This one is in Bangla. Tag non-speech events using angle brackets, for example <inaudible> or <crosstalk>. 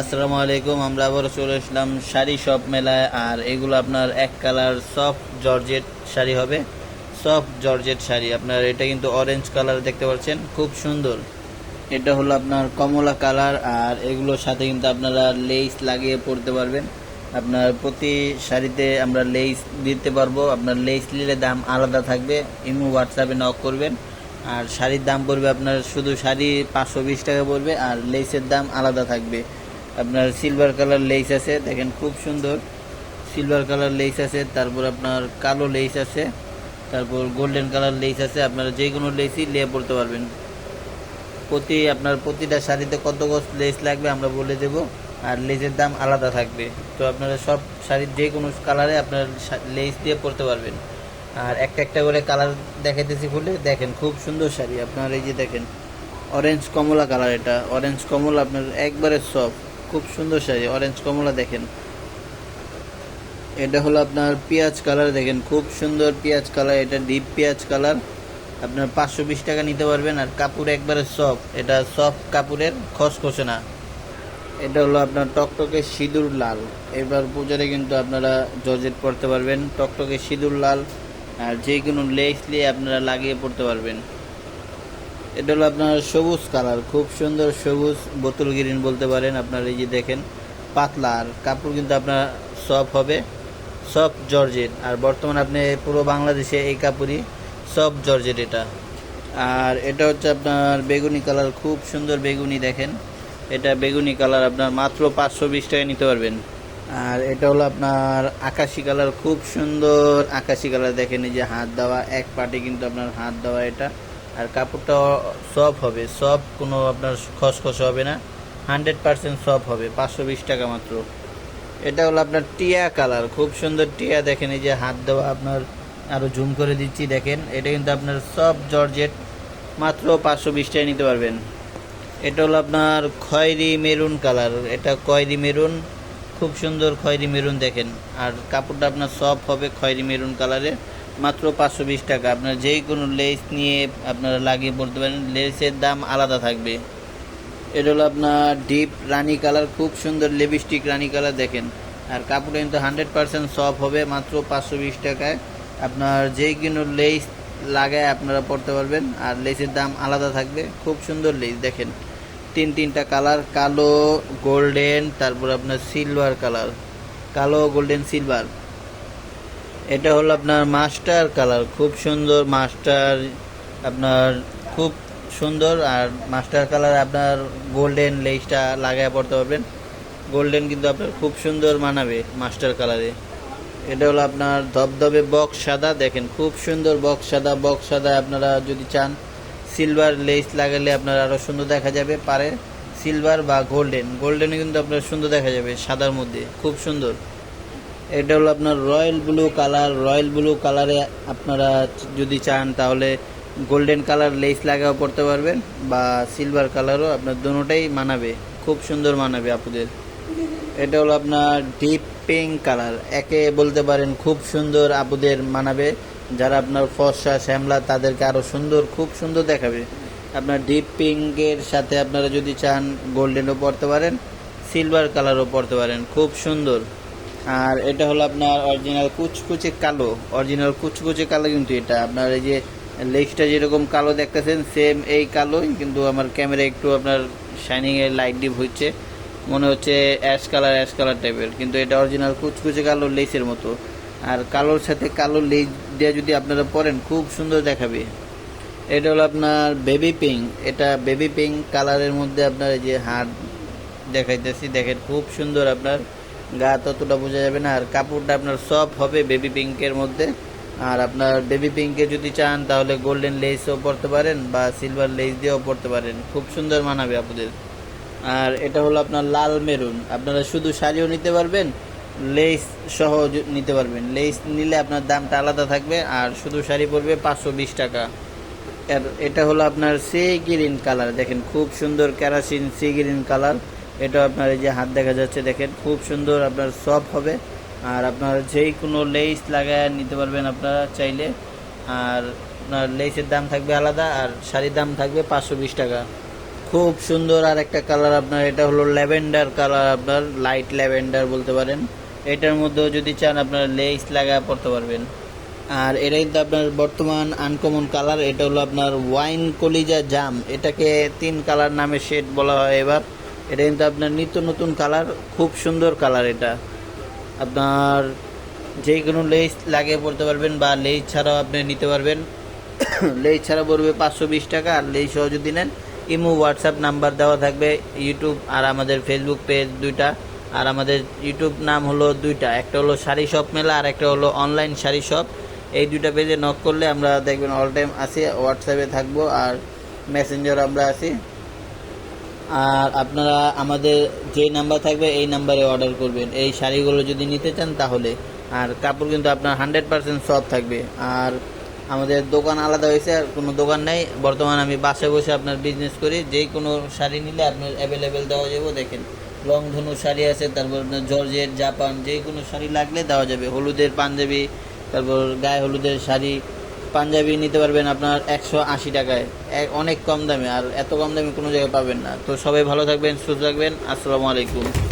আসসালামু আলাইকুম, আমরা আবার চলে আসলাম শাড়ি শপ মেলায়। আর এগুলো আপনার এক কালার সফট জর্জেট শাড়ি হবে। Soft georgette sari. আপনার এটা কিন্তু অরেঞ্জ কালার দেখতে পাচ্ছেন, খুব সুন্দর। এটা হলো আপনার কমলা কালার, আর এগুলোর সাথে কিন্তু আপনারা লেস লাগিয়ে পরতে পারবেন। আপনার প্রতি শাড়িতে আমরা লেস দিতে পারব। আপনার লেস নিলে দাম আলাদা থাকবে। ইমো হোয়াটসঅ্যাপে নক করবেন। আর শাড়ির দাম পড়বে আপনার শুধু শাড়ি পাঁচশো বিশ টাকা পড়বে, আর লেসের দাম আলাদা থাকবে। আপনার সিলভার কালার লেস আছে, দেখেন খুব সুন্দর। সিলভার কালার লেস আছে, তারপর আপনার কালো লেস আছে, তারপর গোল্ডেন কালার লেস আছে, আপনারা যে কোনো লেসই নিয়ে পড়তে পারবেন। প্রতি, আপনার প্রতিটা শাড়িতে কত কত লেস লাগবে আমরা বলে দেব, আর লেসের দাম আলাদা থাকবে। তো আপনারা সব শাড়ির যে কোনো কালারে আপনার লেস দিয়ে পরতে পারবেন। আর একটা একটা করে কালার দেখাইতেছি খুলে, দেখেন খুব সুন্দর শাড়ি। আপনার এই যে দেখেন অরেঞ্জ কমলা কালার এটা। অরেঞ্জ কমলা আপনার একবারে সফট খুব সুন্দর শাড়ি অরেঞ্জ কমলা দেখেন। এটা হলো আপনার পেঁয়াজ কালার দেখেন, খুব সুন্দর পেঁয়াজ কালার, এটা ডিপ পেঁয়াজ কালার। আপনার পাঁচশো বিশ টাকা নিতে পারবেন, আর কাপড় একবারে সফট এটা সফট কাপড়ের খসখসে না। এটা হলো আপনার টকটকে সিঁদুর লাল, এবার পূজারে কিন্তু আপনারা জর্জেট পরতে পারবেন, টকটকে সিঁদুর লাল, আর যে কোনো লেস দিয়ে আপনারা লাগিয়ে পড়তে পারবেন। এটা হলো আপনার সবুজ কালার, খুব সুন্দর সবুজ বোতল গ্রিন বলতে পারেন আপনার এই যে দেখেন, পাতলা, আর কাপড় কিন্তু আপনার সফট হবে, সফট জর্জেট। আর বর্তমানে আপনি পুরো বাংলাদেশে এই কাপড়ই সফট জর্জেট এটা। আর এটা হচ্ছে আপনার বেগুনি কালার, খুব সুন্দর বেগুনি দেখেন। এটা বেগুনি কালার আপনার মাত্র পাঁচশো বিশ টাকায় নিতে পারবেন। আর এটা হলো আপনার আকাশি কালার, খুব সুন্দর আকাশি কালার দেখেন, এই যে হাত দেওয়া, এক পাটে কিন্তু আপনার হাত দেওয়া এটা। আর কাপড়টা সফট হবে। সফট কোনো আপনার খসখস হবে না। হান্ড্রেড পার্সেন্ট সফট হবে, পাঁচশো বিশ টাকা মাত্র। এটা হলো আপনার টিয়া কালার, খুব সুন্দর টিয়া। দেখেন এই যে হাত দেওয়া আপনার আরও জুম করে দিচ্ছি, দেখেন। এটা কিন্তু আপনার সব জর্জেট, মাত্র পাঁচশো বিশ টাকায় নিতে পারবেন। এটা হলো আপনার খয়েরি মেরুন কালার। এটা খয়েরি মেরুন, খুব সুন্দর খয়েরি মেরুন দেখেন। আর কাপড়টা আপনার সফট হবে খয়েরি মেরুন কালারের মাত্র পাঁচশো বিশ টাকা। আপনার যেই কোনো লেস নিয়ে আপনারা লাগিয়ে পড়তে পারেন, লেসের দাম আলাদা থাকবে। এটা হলো আপনার ডিপ রানি কালার, খুব সুন্দর লিপস্টিক রানি কালার দেখেন। আর কাপড়টা কিন্তু হান্ড্রেড পার্সেন্ট সফট হবে মাত্র পাঁচশো বিশ টাকায়। আপনার যেই কোনো লেস লাগায় আপনারা পড়তে পারবেন, আর লেসের দাম আলাদা থাকবে। খুব সুন্দর লেস দেখেন। তিন তিনটা কালার, কালো, গোল্ডেন, তারপর আপনার সিলভার কালার। কালো, গোল্ডেন, সিলভার। এটা হলো আপনার মাস্টার কালার। খুব সুন্দর মাস্টার, আপনার খুব সুন্দর। আর মাস্টার কালার আপনার গোল্ডেন লেসটা লাগায় পড়তে পারবেন। গোল্ডেন কিন্তু আপনার খুব সুন্দর মানাবে মাস্টার কালারে। এটা হলো আপনার ধবধবে বক্স সাদা। দেখেন, খুব সুন্দর বক্স সাদা। বক্স সাদা আপনারা যদি চান, সিলভার লেস লাগালে আপনার আরও সুন্দর দেখা যাবে, পারে। সিলভার বা গোল্ডেন। গোল্ডেনে কিন্তু আপনার সুন্দর দেখা যাবে সাদার মধ্যে। খুব সুন্দর। এটা হলো আপনার royal blue colour. Royal blue কালারে আপনারা যদি চান তাহলে গোল্ডেন কালার লেস লাগাও পড়তে পারবেন বা সিলভার কালারও আপনার দুটোটাই মানাবে। খুব সুন্দর মানাবে আপুদের। এটা হলো আপনার ডিপ পিঙ্ক কালার। একে বলতে পারেন খুব সুন্দর আপুদের মানাবে। যারা আপনার ফর্সা, শ্যামলা, তাদেরকে আরও সুন্দর, খুব সুন্দর দেখাবে। আপনার ডিপ পিঙ্কের সাথে আপনারা যদি চান, গোল্ডেনও পড়তে পারেন, সিলভার কালারও পড়তে পারেন। খুব সুন্দর। আর এটা হলো আপনার অরিজিনাল কুচকুচে কালো অরিজিনাল কুচকুচে কালো কিন্তু এটা। আপনার এই যে লেগসটা যেরকম কালো দেখতেছেন সেম এই কালোই, কিন্তু আমার ক্যামেরা একটু আপনার শাইনিং এর লাইট ডিপ হচ্ছে মনে হচ্ছে অ্যাশ কালার অ্যাশ কালার টাইপের কিন্তু এটা অরিজিনাল কুচকুচে কালো লেসের মতো। আর কালোর সাথে কালো লেস দিয়ে যদি আপনারা পরেন, খুব সুন্দর দেখাবে। এটা হলো আপনার বেবি পিঙ্ক এটা বেবি পিঙ্ক কালারের মধ্যে আপনার এই যে হাত দেখাইতেছি, দেখেন খুব সুন্দর আপনার। গা ততটা বোঝা যাবে না। আর কাপড়টা আপনার সফট হবে বেবি পিঙ্কের মধ্যে। আর আপনার বেবি পিঙ্কে যদি চান, তাহলে গোল্ডেন লেসও পরতে পারেন বা সিলভার লেস দিয়েও পরতে পারেন। খুব সুন্দর মানাবে আপনাদের। আর এটা হলো আপনার লাল মেরুন। আপনারা শুধু শাড়িও নিতে পারবেন লেস সহ নিতে পারবেন। লেস নিলে আপনার দামটা আলাদা থাকবে, আর শুধু শাড়ি পড়বে পাঁচশো বিশ টাকা। এটা হলো আপনার সি গ্রিন কালার দেখেন, খুব সুন্দর ক্যারাসিন সি গ্রিন কালার এটা আপনার এই যে হাত দেখা যাচ্ছে, দেখেন খুব সুন্দর আপনার সফট হবে। আর আপনার যেই কোনো লেস লাগায় নিতে পারবেন আপনারা চাইলে। আর আপনার লেসের দাম থাকবে আলাদা, আর শাড়ির দাম থাকবে পাঁচশো বিশ টাকা। খুব সুন্দর আর একটা কালার আপনার, এটা হলো ল্যাভেন্ডার কালার আপনার লাইট ল্যাভেন্ডার বলতে পারেন। এটার মধ্যেও যদি চান আপনার লেস লাগা পড়তে পারবেন। আর এটাই তো আপনার বর্তমান আনকমন কালার এটা হলো আপনার ওয়াইন কলিজা জাম। এটাকে তিন কালার নামে শেড বলা হয় এবার। এটা কিন্তু আপনার নিত্য নতুন কালার, খুব সুন্দর কালার এটা। আপনার যে কোনো লেস লাগিয়ে পড়তে পারবেন বা লেস ছাড়াও আপনি নিতে পারবেন। <coughs> লেস ছাড়া পড়বে পাঁচশো বিশ টাকা, আর লেস সহ যদি নেন, ইমো হোয়াটসঅ্যাপ নাম্বার দেওয়া থাকবে ইউটিউব আর আমাদের ফেসবুক পেজ দুইটা। আর আমাদের ইউটিউব নাম হলো দুইটা, একটা হলো শাড়ি শপ মেলা আর একটা হলো অনলাইন শাড়ি শপ এই দুইটা পেজে নক করলে আমরা দেখবেন অল টাইম আসি হোয়াটসঅ্যাপে থাকব আর মেসেঞ্জার আমরা আছি আর আপনারা আমাদের যে নাম্বার থাকবে এই নাম্বারে অর্ডার করবেন। এই শাড়িগুলো যদি নিতে চান তাহলে। আর কাপড় কিন্তু আপনার হান্ড্রেড পার্সেন্ট সব থাকবে। আর আমাদের দোকান আলাদা হয়েছে, আর কোনো দোকান নেই। বর্তমানে আমি বাসায় বসে আপনার বিজনেস করি। যে কোনো শাড়ি নিলে আপনার অ্যাভেলেবেল দেওয়া যাবে, দেখেন। রংধনু শাড়ি আছে, তারপর আপনার জর্জেট, জাপান, যে কোনো শাড়ি লাগলে দেওয়া যাবে। হলুদের পাঞ্জাবি, তারপর গায়ে হলুদের শাড়ি পাঞ্জাবি নিতে পারবেন আপনার একশো আশি টাকায়। অনেক কম দামে, আর এত কম দামে কোনো জায়গায় পাবেন না। তো সবাই ভালো থাকবেন, সুস্থ থাকবেন। আসসালামু আলাইকুম।